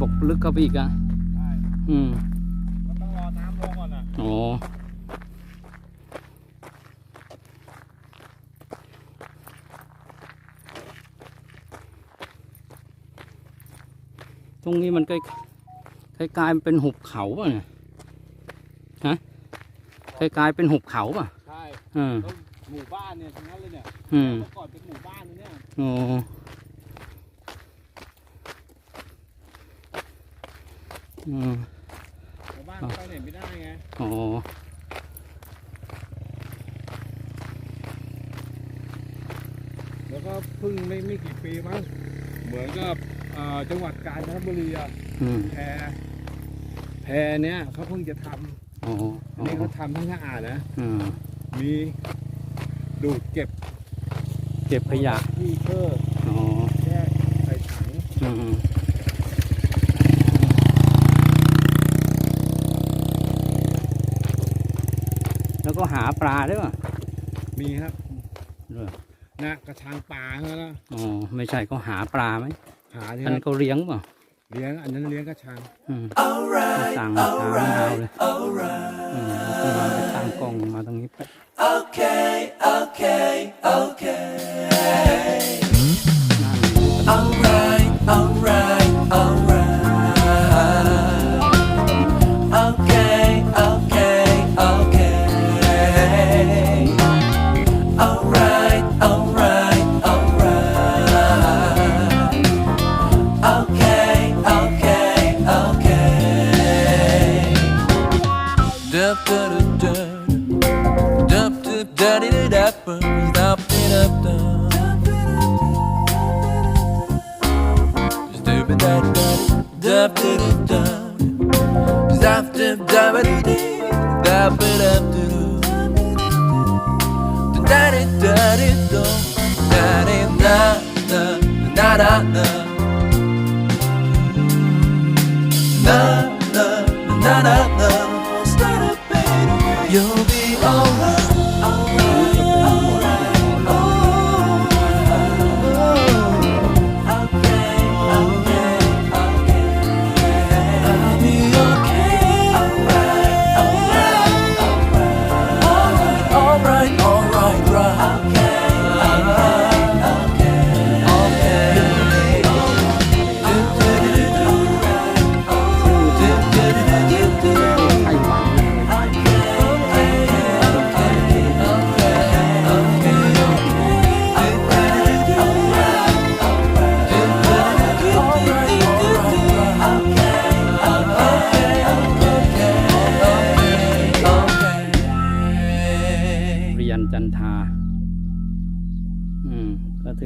บอกลึกเข้าไปอีกอะใช่อืมก็ต้องรอน้ำลงก่อนอะโอ้ตรงนี้มันใกล้คล้ายๆมันเป็นหุบเขาป่ะเนี่ยฮะคล้ายๆเป็นหุบเขาป่ะ ใช่ อืมแล้วหมู่บ้านเนี่ยทั้งนั้นเลยเนี่ย อืมเมื่อก่อนเป็นหมู่บ้านนะเนี่ยโอ้ อืมหมู่บ้านไปไหนไม่ได้ไงโอ้แล้วก็เพิ่งไม่ไม่กี่ปีมั้งเหมือนกับเอ่อจังหวัดกาญจนบุรีอะอืมแพแพเนี้ยเขาเพิ่งจะทำโอ้อันนี้เขาทำทั้งสะอาดนะ อืมมีดูดเก็บเก็บขยะที่เพื่ออ๋อแยกใส่ถัง อืมแล้ว ก็หาปลาด้วยป่ะมีครับเหรอนะกระชังปลาเท่านั้นนะอ๋อไม่ใช่ก็หาปลาไหมหาที่อันนั่นั้นนก็เลี้ยงป่ะเลี้ยงอันนั้นเลี้ยงกระชังอืม Alright, สั่งเช้าเช้าเลย alright. อืมแล้วก็มาตั้งกล้องมาตรงนี้แป๊บ Okay, okay, okay. Da da da da da da da da da da da da da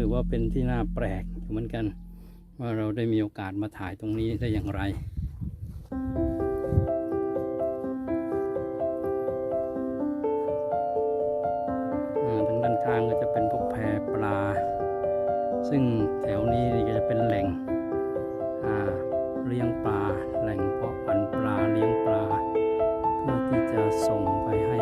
อว่าเป็นที่น่าแปลกอยู่เหมือนกัน ว่าเราได้มีโอกาสมาถ่ายตรงนี้ได้อย่างไรทางด้านข้างก็จะเป็นพวกแพปลา ซึ่งแถวนี้ก็จะเป็นแหล่งเลี้ยงปลา แหล่งเพาะพันธุ์ปลาเลี้ยงปลา เพื่อที่จะส่งไปให้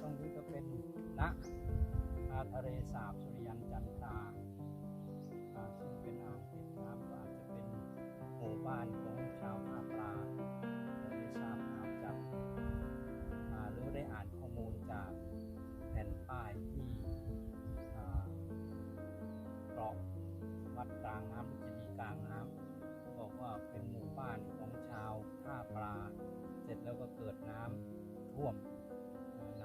ตรงนี้ก็เป็นนะอาทะเลสาบสุริยันจันทราซึ่งเป็นอ่างเก็บน้ำก็อาจจะเป็นหมู่บ้านของชาวนาปลาเราได้ทราบข่าวจากหรือได้อ่านข้อมูลจากแผ่นป้ายที่เกาะวัดกลางน้ำจะมีกลางน้ำบอกว่าเป็นหมู่บ้านของชาวท่าปลา เสร็จแล้วก็เกิดน้ำท่วม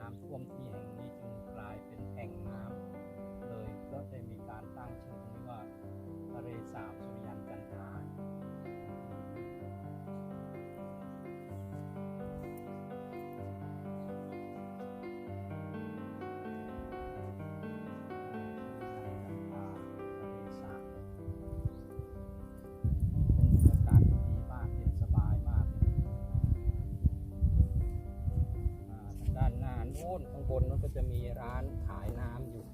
น้ำท่วมที่แห่งนี้จึงกลายเป็นแอ่งน้ำเลยก็ได้มีการตั้งชื่อตรงนี้ว่าทะเลสาบสุริยัน บนนั้นก็จะมีร้านขายน้ำอยู่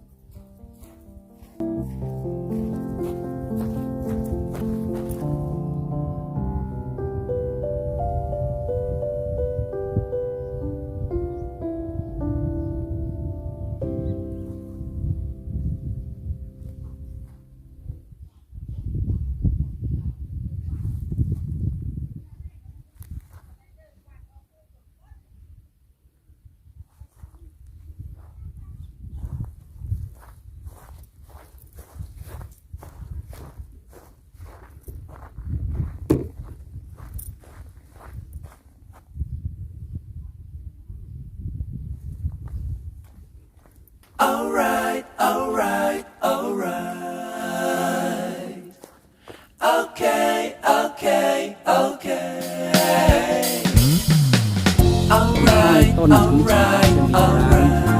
Okay, okay, okay. Alright, alright, alright.